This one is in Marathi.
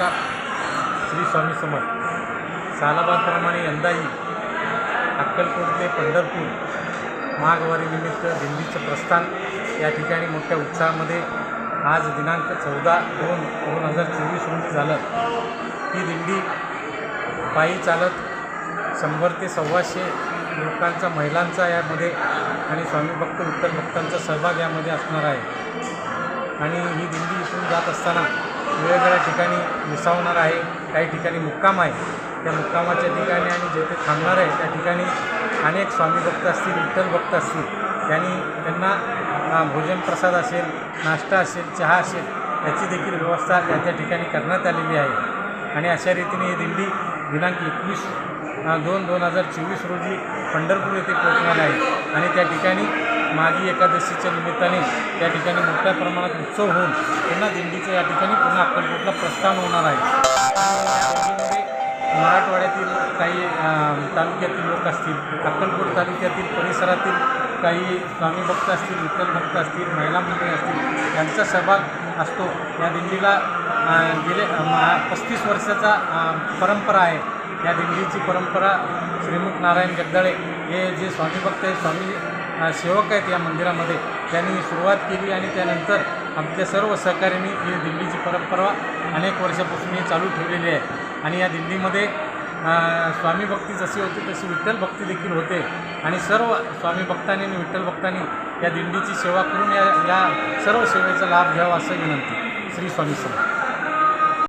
नमस्कार. श्री स्वामी समर्थ. सालाबादप्रमाणे यंदाही अक्कलकोट ते पंढरपूर महागवारीनिमित्त दिंडीचं प्रस्थान या ठिकाणी मोठ्या उत्साहामध्ये आज दिनांक चौदा दोन दोन हजार चोवीस रोजी झालं. ही दिंडी पायी चालत शंभर ते सव्वाशे लोकांचा महिलांचा यामध्ये आणि स्वामी भक्त उत्तर भक्तांचा सहभाग यामध्ये असणार आहे. आणि ही दिंडी इथून जात असताना वेगवेगळ्या ठिकाणी मिसावणार आहे काही ठिकाणी मुक्काम आहे. त्या मुक्कामाच्या ठिकाणी आणि जेथे थांबणार आहे त्या ठिकाणी अनेक स्वामी भक्त असतील विठ्ठल भक्त असतील त्यांनी त्यांना भोजन प्रसाद असेल नाश्ता असेल चहा असेल याची देखील व्यवस्था त्या त्या ठिकाणी करण्यात आलेली आहे. आणि अशा रीतीने ही दिंडी दिनांक एकवीस दोन दोन हजार चोवीस रोजी पंढरपूर येथे पोहोचणार आहे. आणि त्या ठिकाणी मागी एकादशीच्या निमित्ताने त्या ठिकाणी मोठ्या प्रमाणात उत्सव होऊन पुन्हा दिंडीचं या ठिकाणी पुन्हा अक्कलकोटला प्रस्थान होणार आहे. दिंडीमध्ये मराठवाड्यातील काही तालुक्यातील लोक असतील अक्कलकोट तालुक्यातील परिसरातील काही स्वामी भक्त असतील विठ्ठल भक्त असतील महिला मंडळी असतील यांचा सहभाग असतो. या दिंडीला गेले पस्तीस वर्षाचा परंपरा आहे. या दिंडीची परंपरा श्रीमुख नारायण जगदाळे हे जे स्वामी भक्त आहेत स्वामी सेवक आहेत या मंदिरामध्ये त्यांनी सुरुवात केली आणि त्यानंतर आमच्या सर्व सहकाऱ्यांनी ही दिल्लीची परंपरा अनेक वर्षापासून ही चालू ठेवलेली आहे. आणि या दिल्लीमध्ये स्वामी भक्ती जशी होती तशी विठ्ठल भक्ती देखील होते. आणि सर्व स्वामी भक्तांनी आणि विठ्ठल भक्तांनी या दिंडीची सेवा करून या या सर्व सेवेचा लाभ घ्यावा असं विनंती. श्री स्वामी समर्थ.